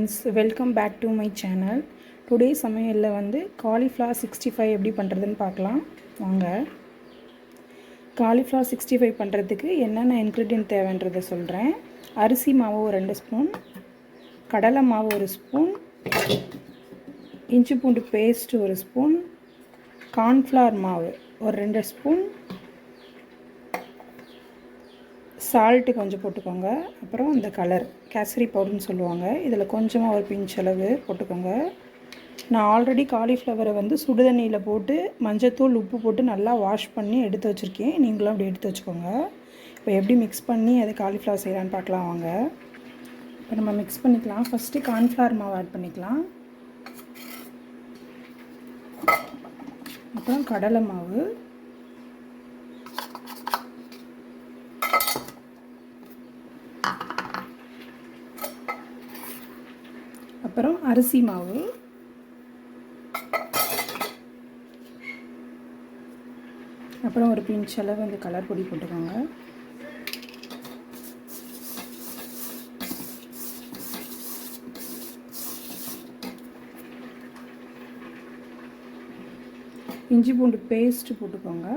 Friends welcome back to my channel today சமையலில் வந்து cauliflower sixty five எப்படி பண்ணுறதுன்னு பார்க்கலாம். வாங்க. காலிஃப்ளவர் சிக்ஸ்டி ஃபைவ் பண்ணுறதுக்கு என்னென்ன இன்க்ரீடியன்ட் தேவைன்றதை சொல்கிறேன் அரிசி மாவு ஒரு ரெண்டு ஸ்பூன் கடலை மாவு ஒரு ஸ்பூன் இஞ்சி பூண்டு பேஸ்ட் ஒரு ஸ்பூன் கார்ன்ஃப்ளவர் மாவு ஒரு ரெண்டு ஸ்பூன் சால்ட்டு கொஞ்சம் போட்டுக்கோங்க. அப்புறம் இந்த கலர் கேசரி பவுடர்னு சொல்லுவாங்க. இதில் கொஞ்சமாக ஒரு பிஞ்ச் அளவு போட்டுக்கோங்க. நான் ஆல்ரெடி காலிஃப்ளவரை வந்து சுடுதண்ணியில் போட்டு மஞ்சத்தூள் உப்பு போட்டு நல்லா வாஷ் பண்ணி எடுத்து வச்சுருக்கேன். நீங்களும் அப்படி எடுத்து வச்சுக்கோங்க. இப்போ எப்படி மிக்ஸ் பண்ணி அதை காலிஃப்ளவர் செய்யலான்னு பார்க்கலாம் வாங்க. இப்போ நம்ம மிக்ஸ் பண்ணிக்கலாம். ஃபஸ்ட்டு கார்ன்ஃப்ளவர் மாவு ஆட் பண்ணிக்கலாம். அப்புறம் கடலை மாவு. அப்புறம் அரிசி மாவு. அப்புறம் ஒரு பிஞ்ச் அளவு வந்து கலர் பொடி போட்டுக்கோங்க. இஞ்சி பூண்டு பேஸ்ட்டு போட்டுக்கோங்க.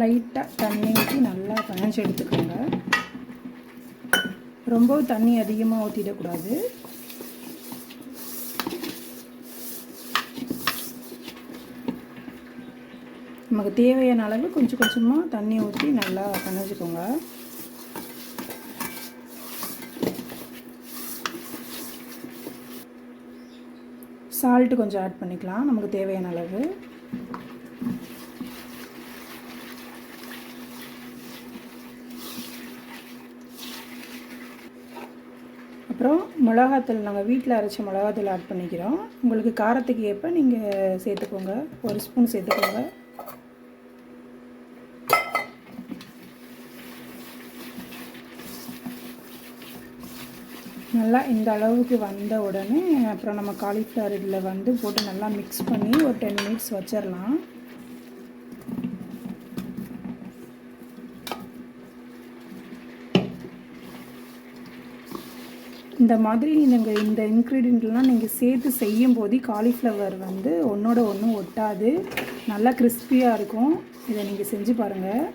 லைட்டாக தண்ணி ஊற்றி நல்லா கணைஞ்சி எடுத்துக்கோங்க. ரொம்ப தண்ணி அதிகமாக ஊற்றிடக்கூடாது நமக்கு தேவையான அளவு கொஞ்சம் கொஞ்சமாக தண்ணி ஊற்றி நல்லா கணச்சிக்கோங்க சால்ட்டு கொஞ்சம் ஆட் பண்ணிக்கலாம் நமக்கு தேவையான அளவு. அப்புறம் மிளகாத்தூள் நாங்கள் வீட்டில் அரைச்ச மிளகாத்தூள் ஆட் பண்ணிக்கிறோம். உங்களுக்கு காரத்துக்கு ஏற்ப நீங்கள் சேர்த்துக்கோங்க. ஒரு ஸ்பூன் சேர்த்துக்கோங்க. நல்லா இந்த அளவுக்கு வந்த உடனே அப்புறம் நம்ம காலிஃப்ளவர் இதில் வந்து போட்டு நல்லா மிக்ஸ் பண்ணி ஒரு டென் மினிட்ஸ் வச்சிடலாம் இந்த மாதிரி நீங்கள் இந்த இன்க்ரீடியண்ட்லாம் நீங்கள் சேர்த்து செய்யும் போது காலிஃப்ளவர் வந்து ஒன்றோட ஒன்று ஒட்டாது. நல்லா கிறிஸ்பியாக இருக்கும். இதை நீங்கள் செஞ்சு பாருங்கள்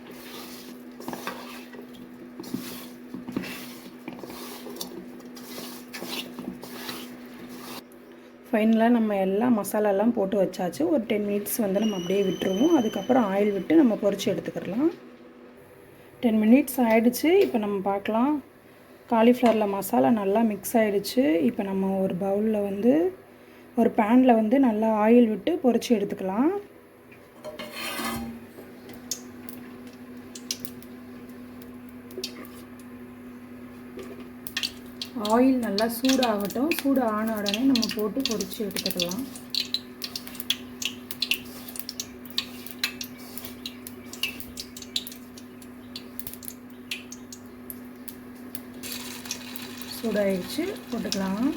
ஃபைனலாக நம்ம எல்லாம் மசாலாலாம் போட்டு வச்சாச்சு. ஒரு டென் மினிட்ஸ் வந்து நம்ம அப்படியே விட்டுருவோம். அதுக்கப்புறம் ஆயில் விட்டு நம்ம பொறிச்சு எடுத்துக்கிறலாம் டென் மினிட்ஸ் ஆகிடுச்சு இப்போ நம்ம பார்க்கலாம். காலிஃப்ளவரில் மசாலா நல்லா மிக்ஸ் ஆகிடுச்சு இப்போ நம்ம ஒரு பவுலில் வந்து ஒரு பேனில் வந்து நல்லா ஆயில் விட்டு பொறிச்சு எடுத்துக்கலாம். ஆயில் நல்லா சூடாகட்டும். சூடு ஆன உடனே நம்ம போட்டு பொரிச்சு எடுத்துக்கலாம். சூடாயிடுச்சு போட்டுக்கலாம்.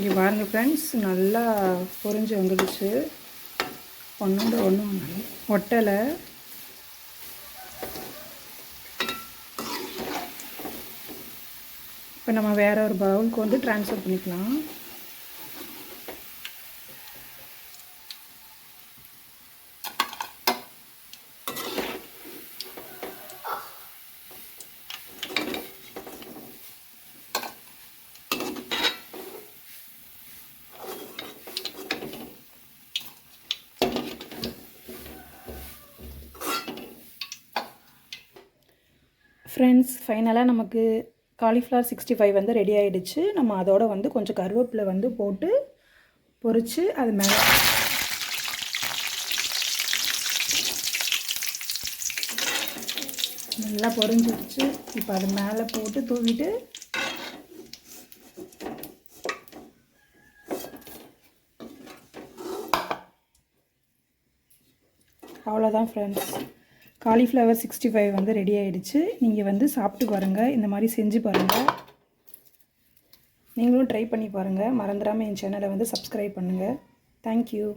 இங்கே பாருங்கள் ஃப்ரெண்ட்ஸ் நல்லா பொறிஞ்சு வந்துடுச்சு. ஒன்றோட ஒன்று ஒட்டலை. இப்போ நம்ம வேறு ஒரு பவுலுக்கு வந்து ட்ரான்ஸ்ஃபர் பண்ணிக்கலாம். ஃப்ரெண்ட்ஸ் ஃபைனலாக நமக்கு காலிஃப்ளவர் சிக்ஸ்டி ஃபைவ் வந்து ரெடி ஆகிடுச்சு நம்ம அதோட வந்து கொஞ்சம் கருவேப்பிலை வந்து போட்டு பொறிச்சு அது மேலே நல்லா பொறிஞ்சிடுச்சு இப்போ அது மேலே போட்டு தூவிட்டு அவ்வளோதான் ஃப்ரெண்ட்ஸ் காலிஃப்ளவர் சிக்ஸ்டி ஃபைவ் வந்து ரெடி ஆகிடுச்சு நீங்கள் வந்து சாப்பிட்டு பாருங்கள் இந்த மாதிரி செஞ்சு பாருங்கள் நீங்களும் ட்ரை பண்ணி பாருங்கள் மறந்துடாமல் என் சேனலை வந்து சப்ஸ்கிரைப் பண்ணுங்கள் தேங்க்யூ